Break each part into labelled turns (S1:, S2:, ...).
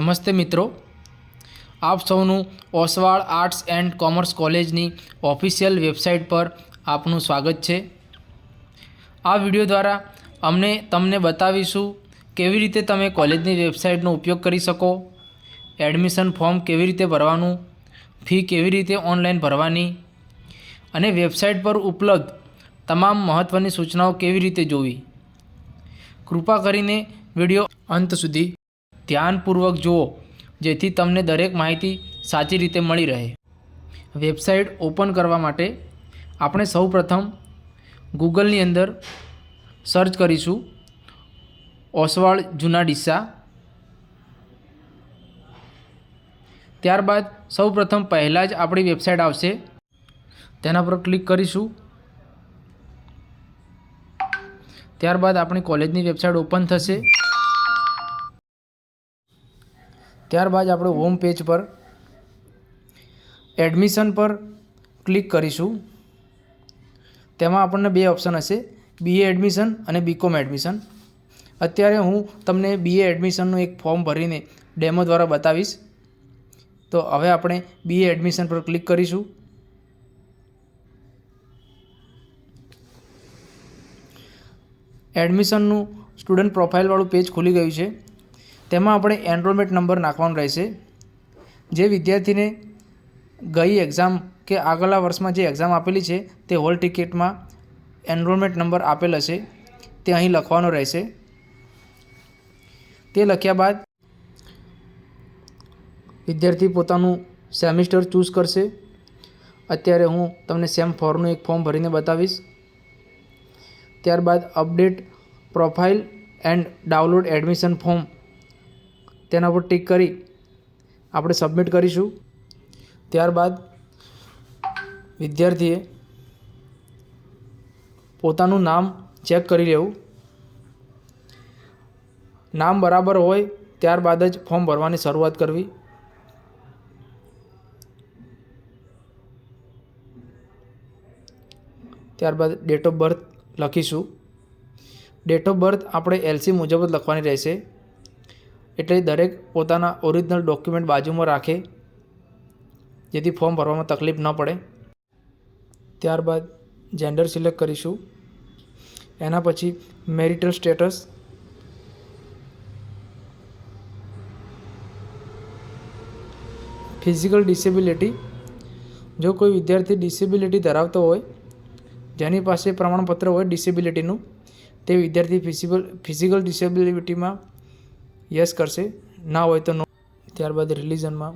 S1: નમસ્તે મિત્રો. આપ સૌનું ઓસવાળ આર્ટ્સ એન્ડ કોમર્સ કોલેજની ઓફિશિયલ વેબસાઇટ પર આપનું સ્વાગત છે. આ વીડિયો દ્વારા અમને તમને બતાવીશું કેવી રીતે તમે કોલેજની વેબસાઇટનો ઉપયોગ કરી શકો, એડમિશન ફોર્મ કેવી રીતે ભરવાનું, ફી કેવી રીતે ઓનલાઈન ભરવાની, અને વેબસાઇટ પર ઉપલબ્ધ તમામ મહત્ત્વની સૂચનાઓ કેવી રીતે જોવી. કૃપા કરીને વીડિયો અંત સુધી ધ્યાનપૂર્વક જુઓ, જેથી તમને દરેક માહિતી સાચી રીતે મળી રહે. વેબસાઇટ ઓપન કરવા માટે આપણે સૌપ્રથમ ગૂગલની અંદર સર્ચ કરીશું, ઓસવાળ જૂના ડિસ્સા ત્યારબાદ સૌપ્રથમ પહેલાં જ આપણી વેબસાઇટ આવશે. તેના પર ક્લિક કરીશું. ત્યારબાદ આપણી કોલેજની વેબસાઇટ ઓપન થશે. ત્યારબાદ આપણે હોમ પેજ પર એડમિશન પર ક્લિક કરીશું. તેમાં આપણને બે ઓપ્શન હશે બીએ એડમિશન અને બીકોમ એડમિશન અત્યારે હું તમને બીએ એડમિશનનું એક ફોર્મ ભરીને ડેમો દ્વારા બતાવીશ. તો હવે આપણે બીએ એડમિશન પર ક્લિક કરીશું. એડમિશનનું સ્ટુડન્ટ પ્રોફાઇલવાળું પેજ ખુલી ગયું છે. તેમાં આપણે એનરોલમેન્ટ નંબર નાખવાનો રહેશે. જે વિદ્યાર્થીને ગઈ એક્ઝામ કે આગલા વર્ષમાં જે એક્ઝામ આપેલી છે, તે હોલ ટિકિટમાં એનરોલમેન્ટ નંબર આપેલ હશે. તે અહીં લખવાનો રહેશે. તે લખ્યા બાદ વિદ્યાર્થી પોતાનું સેમિસ્ટર ચૂઝ કરશે. અત્યારે હું તમને સેમ ફોરનું એક ફોર્મ ભરીને બતાવીશ. ત્યારબાદ update profile and download admission form તેના પર ટિક કરી આપણે સબમિટ કરીશું. ત્યારબાદ વિદ્યાર્થીએ પોતાનું નામ ચેક કરી લેવું. નામ બરાબર હોય ત્યારબાદ જ ફોર્મ ભરવાની શરૂઆત કરવી. ત્યારબાદ ડેટ ઓફ બર્થ લખીશું. ડેટ ઓફ બર્થ આપણે એલસી મુજબ જ લખવાની રહેશે. એટલે દરેક પોતાના ઓરિજિનલ ડોક્યુમેન્ટ બાજુમાં રાખે, જેથી ફોર્મ ભરવામાં તકલીફ ન પડે. ત્યારબાદ જેન્ડર સિલેક્ટ કરીશું. એના પછી મેરિટલ સ્ટેટસ ફિઝિકલ ડિસેબિલિટી જો કોઈ વિદ્યાર્થી ડિસેબિલિટી ધરાવતો હોય, જેની પાસે પ્રમાણપત્ર હોય ડિસેબિલિટીનું તે વિદ્યાર્થી ફિઝિકલ ફિઝિકલ ડિસેબિલિટીમાં યસ કરશે. ના હોય તો નો ત્યારબાદ રિલિઝનમાં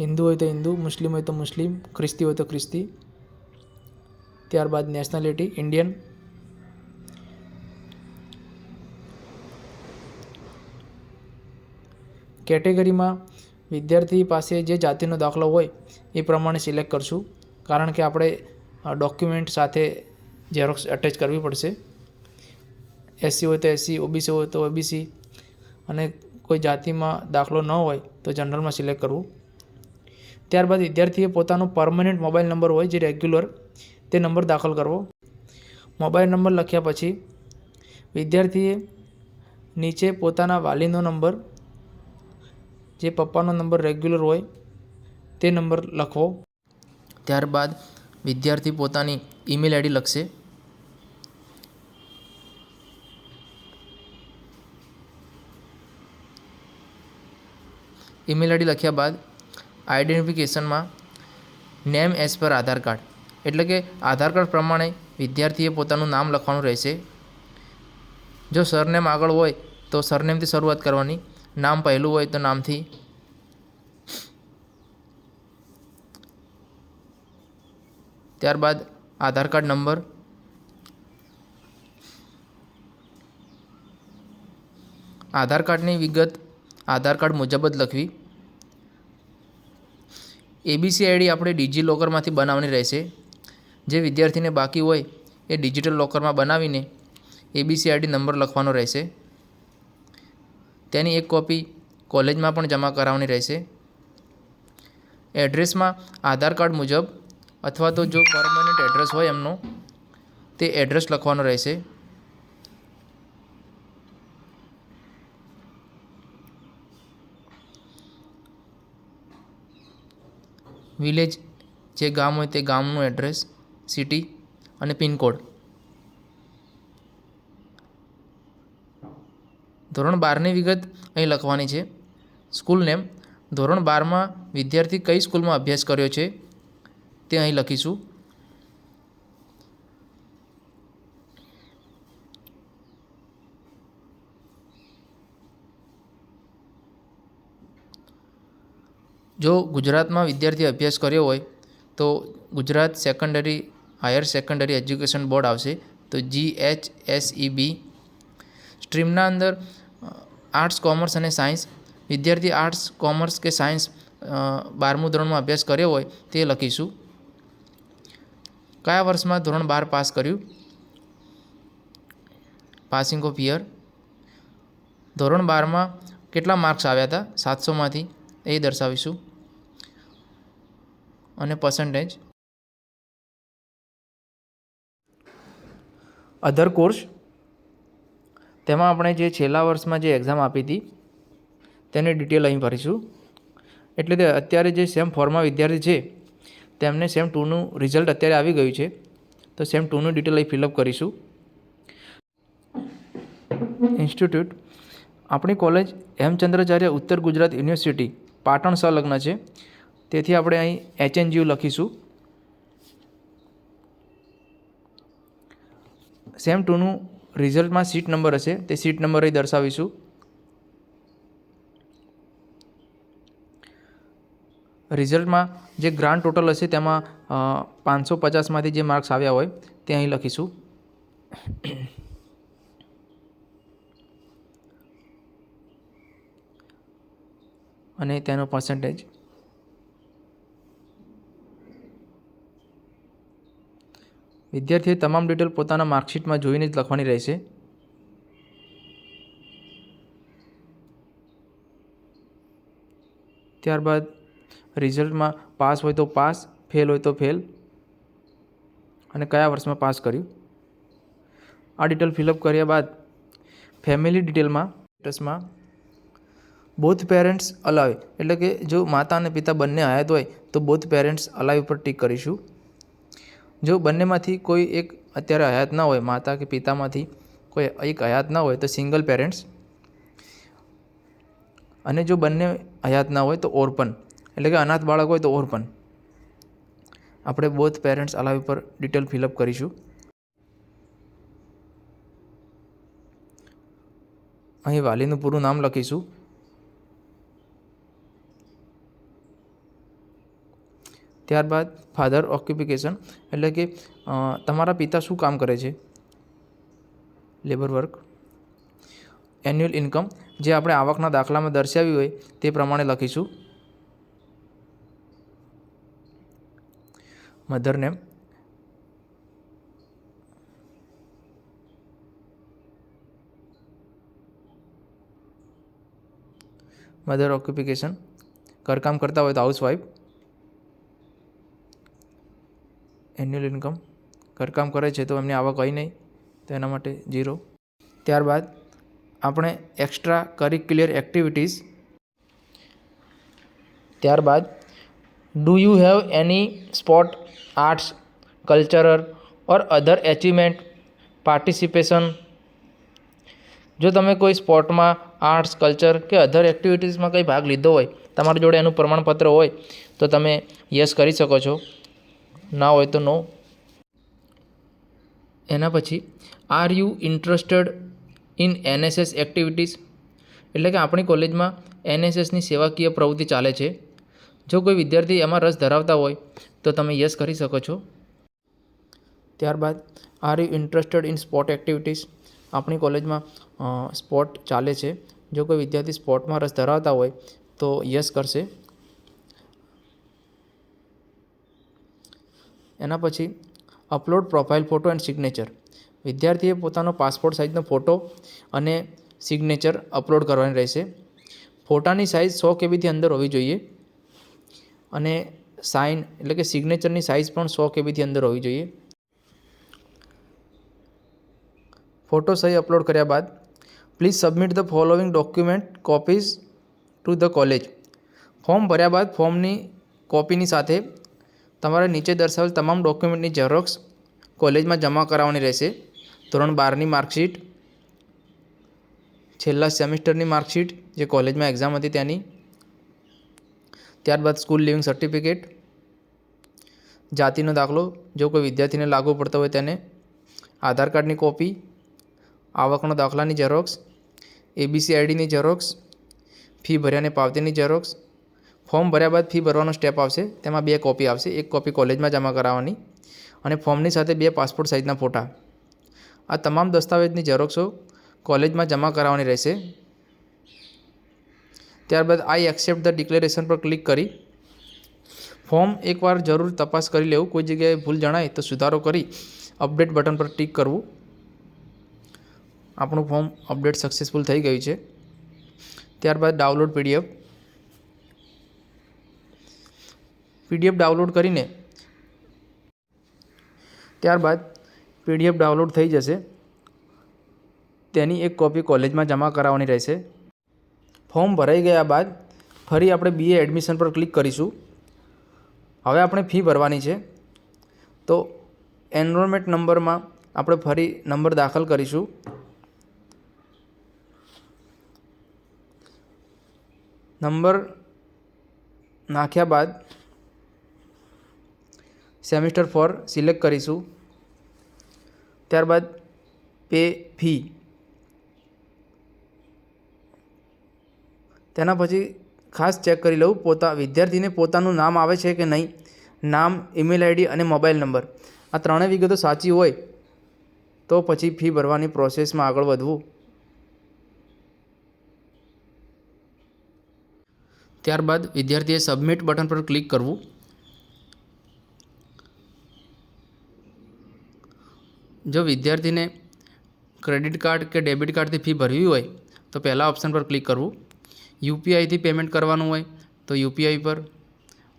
S1: હિન્દુ હોય તો હિન્દુ, મુસ્લિમ હોય તો મુસ્લિમ, ખ્રિસ્તી હોય તો ખ્રિસ્તી. ત્યારબાદ નેશનાલિટી ઇન્ડિયન કેટેગરીમાં વિદ્યાર્થી પાસે જે જાતિનો દાખલો હોય એ પ્રમાણે સિલેક્ટ કરશું. કારણ કે આપણે ડોક્યુમેન્ટ સાથે ઝેરોક્સ અટેચ કરવી પડશે. એસસી હોય તો એસસી ઓબીસી હોય તો ઓબીસી અને કોઈ જાતિમાં દાખલો ન હોય તો જનરલમાં સિલેક્ટ કરવું. ત્યારબાદ વિદ્યાર્થીએ પોતાનો પરમનન્ટ મોબાઈલ નંબર હોય જે રેગ્યુલર તે નંબર દાખલ કરવો. મોબાઈલ નંબર લખ્યા પછી વિદ્યાર્થીએ નીચે પોતાના વાલીનો નંબર જે પપ્પાનો નંબર રેગ્યુલર હોય તે નંબર લખવો. ત્યારબાદ વિદ્યાર્થી પોતાની ઈમેલ આઈડી લખશે. ઈમેલ આઈડી લખ્યા બાદ આઈડેન્ટિફિકેશનમાં નેમ એઝ પર આધાર કાર્ડ એટલે કે આધાર કાર્ડ પ્રમાણે વિદ્યાર્થીએ પોતાનું નામ લખવાનું રહેશે. જો સરનેમ આગળ હોય તો સરનેમથી શરૂઆત કરવાની. નામ પહેલું હોય તો નામથી ત્યારબાદ આધાર કાર્ડ નંબર આધાર કાર્ડની વિગત આધાર કાર્ડ મુજબ જ લખવી. એબીસી આઈડી આપણે ડિજી લોકરમાંથી બનાવવાની રહેશે. જે વિદ્યાર્થીને બાકી હોય એ ડિજિટલ લોકરમાં બનાવીને એબીસી આઈડી નંબર લખવાનો રહેશે. તેની એક કોપી કોલેજમાં પણ જમા કરાવવાની રહેશે. એડ્રેસમાં આધાર કાર્ડ મુજબ અથવા તો જો પરમનન્ટ એડ્રેસ હોય એમનો, તે એડ્રેસ લખવાનો રહેશે. વિલેજ જે ગામ હોય તે ગામનું એડ્રેસ, સિટી અને પિનકોડ. ધોરણ બારની વિગત અહીં લખવાની છે. સ્કૂલ નેમ ધોરણ બારમાં વિદ્યાર્થી કઈ સ્કૂલમાં અભ્યાસ કર્યો છે તે અહીં લખીશું. જો ગુજરાતમાં વિદ્યાર્થી અભ્યાસ કર્યો હોય, તો Gujarat secondary, higher secondary education board આવશે. તો G H S E B સ્ટ્રીમના અંદર આર્ટ્સ, કોમર્સ અને સાયન્સ. વિદ્યાર્થી આર્ટ્સ, કોમર્સ કે સાયન્સ બારમું ધોરણમાં અભ્યાસ કર્યો હોય, તે લખીશું. કયા વર્ષમાં ધોરણ બાર પાસ કર્યું? Passing of year. ધોરણ બારમાં કેટલા માર્ક્સ આવ્યા હતા? સાતસોમાંથી. એ દર્શાવીશું. અને પર્સન્ટેજ અધર કોર્સ તેમાં આપણે જે છેલ્લા વર્ષમાં જે એક્ઝામ આપી હતી, તેની ડિટેલ અહીં ભરીશું. એટલે તે અત્યારે જે સેમ ફોરમાં વિદ્યાર્થી છે, તેમને સેમ ટુનું રિઝલ્ટ અત્યારે આવી ગયું છે. તો સેમ ટુનું ડિટેલ અહીં ફિલઅપ કરીશું. ઇન્સ્ટિટ્યૂટ આપણી કોલેજ હેમચંદ્રાચાર્ય ઉત્તર ગુજરાત યુનિવર્સિટી પાટણ સંલગ્ન છે. તેથી આપણે અહીં એચએનજીયુ લખીશું. સેમ ટુનું રિઝલ્ટમાં સીટ નંબર હશે, તે સીટ નંબર અહીં દર્શાવીશું. રિઝલ્ટમાં જે ગ્રાન્ડ ટોટલ હશે, તેમાં પાંચસો પચાસમાંથી જે માર્ક્સ આવ્યા હોય, તે અહીં લખીશું. અને તેનો પર્સન્ટેજ વિદ્યાર્થીએ તમામ ડિટેલ પોતાના માર્કશીટમાં જોઈને જ લખવાની રહેશે. ત્યારબાદ રિઝલ્ટમાં પાસ હોય તો પાસ, ફેલ હોય તો ફેલ. અને કયા વર્ષમાં પાસ કર્યું? આ ડિટેલ ફિલઅપ કર્યા બાદ ફેમિલી ડિટેલમાં સ્ટેટસમાં બોથ પેરેન્ટ્સ અલાવ એટલે કે જો માતા અને પિતા બંને આયાત હોય, તો બોથ પેરેન્ટ્સ અલાવ ઉપર ટીક કરીશું. જો બંનેમાંથી કોઈ એક અત્યારે હયાત ના હોય, માતા કે પિતામાંથી કોઈ એક હયાત ના હોય તો સિંગલ પેરેન્ટ્સ અને જો બંને હયાત ના હોય તો ઓરપન એટલે કે અનાથ બાળક હોય તો ઓરપન આપણે બોથ પેરેન્ટ્સ અલાવ પર ડિટેલ ફિલઅપ કરીશું. અહીં વાલીનું પૂરું નામ લખીશું. ત્યારબાદ ફાધર ઓક્યુપિકેશન એટલે કે તમારા પિતા શું કામ કરે છે? લેબર વર્ક એન્યુઅલ ઇન્કમ જે આપણે આવકના દાખલામાં દર્શાવી હોય તે પ્રમાણે લખીશું. મધર નેમ મધર ઓક્યુપિકેશન ઘરકામ કરતા હોય તો હાઉસવાઈફ એન્યુઅલ ઇન્કમ ઘરકામ કરે છે તો એમની આવક હોય નહીં, તો એના માટે ઝીરો ત્યારબાદ આપણે એક્સ્ટ્રા કરિક્યુલર એક્ટિવિટીઝ ત્યારબાદ do you have any sport arts cultural or other achievement participation જો તમે કોઈ સ્પોર્ટમાં આર્ટ્સ કલ્ચર કે અધર એક્ટિવિટીઝમાં કંઈ ભાગ લીધો હોય, તમારી જોડે એનું પ્રમાણપત્ર હોય, તો તમે યસ કરી શકો છો. ના હોય તો નો એના પછી are you interested in NSS activities એટલે કે આપણી કોલેજમાં એનએસએસની સેવાકીય પ્રવૃત્તિ ચાલે છે. જો કોઈ વિદ્યાર્થી એમાં રસ ધરાવતા હોય, તો તમે યસ કરી શકો છો. ત્યારબાદ are you interested in sport activities આપણી કોલેજમાં સ્પોર્ટ ચાલે છે. જો કોઈ વિદ્યાર્થી સ્પોર્ટમાં રસ ધરાવતા હોય, તો યસ કરશે. એના પછી upload profile photo and signature. વિદ્યાર્થીએ પોતાનો પાસપોર્ટ સાઇઝનો ફોટો અને સિગ્નેચર અપલોડ કરવાની રહેશે. ફોટાની સાઇઝ સો કેબીથી અંદર હોવી જોઈએ અને સાઇન એટલે કે સિગ્નેચરની સાઇઝ પણ સો કેબીથી અંદર હોવી જોઈએ. ફોટો સહી અપલોડ કર્યા બાદ please submit the following document copies to the college. Form ભર્યા બાદ ફોર્મની કોપીની સાથે તમારે નીચે દર્શાવેલ તમામ ડોક્યુમેન્ટની ઝેરોક્સ કોલેજમાં જમા કરાવવાની રહેશે. ધોરણ બારની માર્કશીટ, છેલ્લા સેમિસ્ટરની માર્કશીટ જે કોલેજમાં એક્ઝામ હતી તેની, ત્યારબાદ સ્કૂલ લિવિંગ સર્ટિફિકેટ, જાતિનો દાખલો, જો કોઈ વિદ્યાર્થીને લાગુ પડતો હોય તેને આધાર કાર્ડની કોપી, આવકનો દાખલાની ઝેરોક્સ એબીસી આઈડીની ઝેરોક્સ, ફી ભર્યાની પાવતીની ઝેરોક્સ ફોર્મ ભર્યા બાદ ફી ભરવાનો સ્ટેપ આવશે. તેમાં બે કોપી આવશે. એક કોપી કોલેજમાં જમા કરાવવાની અને ફોર્મની સાથે બે પાસપોર્ટ સાઇઝના ફોટા. આ તમામ દસ્તાવેજની ઝેરોક્ષો કોલેજમાં જમા કરાવવાની રહેશે. ત્યારબાદ આઈ એક્સેપ્ટ ધ ડિક્લેરેશન પર ક્લિક કરી. ફોર્મ એકવાર જરૂર તપાસ કરી લેવું. કોઈ જગ્યાએ ભૂલ જણાય તો સુધારો કરી અપડેટ બટન પર ટિક કરવું. આપણું ફોર્મ અપડેટ સક્સેસફુલ થઈ ગયું છે. ત્યારબાદ ડાઉનલોડ પીડીએફ. પીડીએફ ડાઉનલોડ કરીને ત્યારબાદ પીડીએફ ડાઉનલોડ થઈ જશે. તેની એક કોપી કોલેજમાં જમા કરાવવાની રહેશે. ફોર્મ ભરાઈ ગયા બાદ ફરી આપણે બીએ એડમિશન પર ક્લિક કરીશું. હવે આપણે ફી ભરવાની છે. તો એનરોલમેન્ટ નંબરમાં આપણે ફરી નંબર દાખલ કરીશું. નંબર નાખ્યા બાદ સેમિસ્ટર ફોર સિલેક્ટ કરીશું. ત્યારબાદ પે ફી. તેના પછી ખાસ ચેક કરી લઉં પોતા, વિદ્યાર્થીને પોતાનું નામ આવે છે કે નહીં. નામ, ઈમેલ આઈડી અને મોબાઈલ નંબર. આ ત્રણેય વિગતો સાચી હોય તો પછી ફી ભરવાની પ્રોસેસમાં આગળ વધવું. ત્યારબાદ વિદ્યાર્થીએ સબમિટ બટન પર ક્લિક કરવું. જો વિદ્યાર્થીને ક્રેડિટ કાર્ડ કે ડેબિટ કાર્ડથી ફી ભરવી હોય, તો પહેલાં ઓપ્શન પર ક્લિક કરવું. યુપીઆઈથી પેમેન્ટ કરવાનું હોય, તો યુપીઆઈ પર.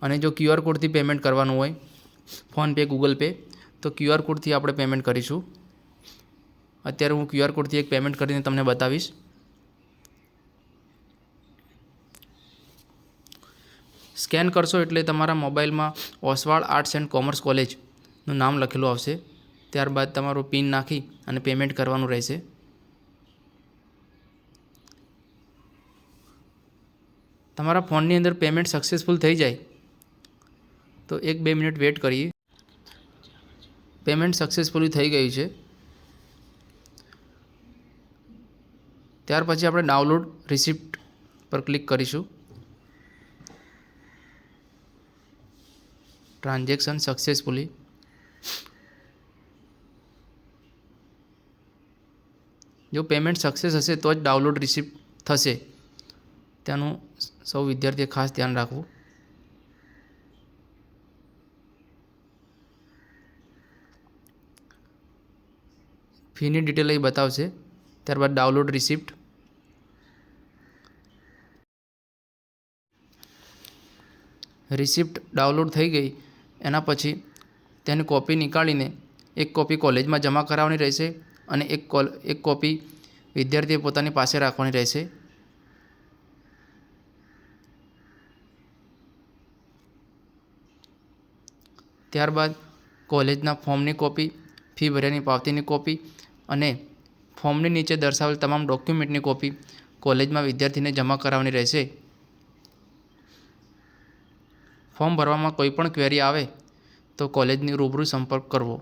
S1: અને જો ક્યુઆર કોડથી પેમેન્ટ કરવાનું હોય ફોનપે ગૂગલ પે, તો ક્યુઆર કોડથી આપણે પેમેન્ટ કરીશું. અત્યારે હું ક્યુઆર કોડથી એક પેમેન્ટ કરીને તમને બતાવીશ. સ્કેન કરશો એટલે તમારા મોબાઈલમાં ઓસવાળ આર્ટ્સ એન્ડ કોમર્સ કોલેજનું નામ લખેલું આવશે. ત્યારબાદ તમારું પિન નાખી અને પેમેન્ટ કરવાનું રહેશે. તમારા ફોનની અંદર પેમેન્ટ સક્સેસફુલ થઈ જાય, તો એક બે મિનિટ વેટ કરીએ. પેમેન્ટ સક્સેસફુલી થઈ ગયું છે. ત્યાર પછી આપણે ડાઉનલોડ રિસિપ્ટ પર ક્લિક કરીશું. ટ્રાન્ઝેક્શન સક્સેસફુલી જો પેમેન્ટ સક્સેસ હશે તો જ ડાઉનલોડ રિસિપ્ટ થશે. તેનું સૌ વિદ્યાર્થીએ ખાસ ધ્યાન રાખવું. ફીની ડિટેલ અહીં બતાવશે. ત્યારબાદ ડાઉનલોડ રિસિપ્ટ રિસિપ્ટ ડાઉનલોડ થઈ ગઈ. એના પછી તેની કોપી નીકાળીને એક કોપી કોલેજમાં જમા કરાવવાની રહેશે. અને એક કોલ, એક કોપી વિદ્યાર્થીએ પોતાની પાસે રાખવાની રહેશે. ત્યારબાદ કોલેજના ફોર્મની કોપી, ફી ભર્યાની પાવતીની કોપી અને ફોર્મની નીચે દર્શાવેલ તમામ ડોક્યુમેન્ટની કોપી કોલેજમાં વિદ્યાર્થીને જમા કરાવવાની રહેશે. ફોર્મ ભરવામાં કોઈ પણ ક્વેરી આવે તો કોલેજની રૂબરૂ સંપર્ક કરવો.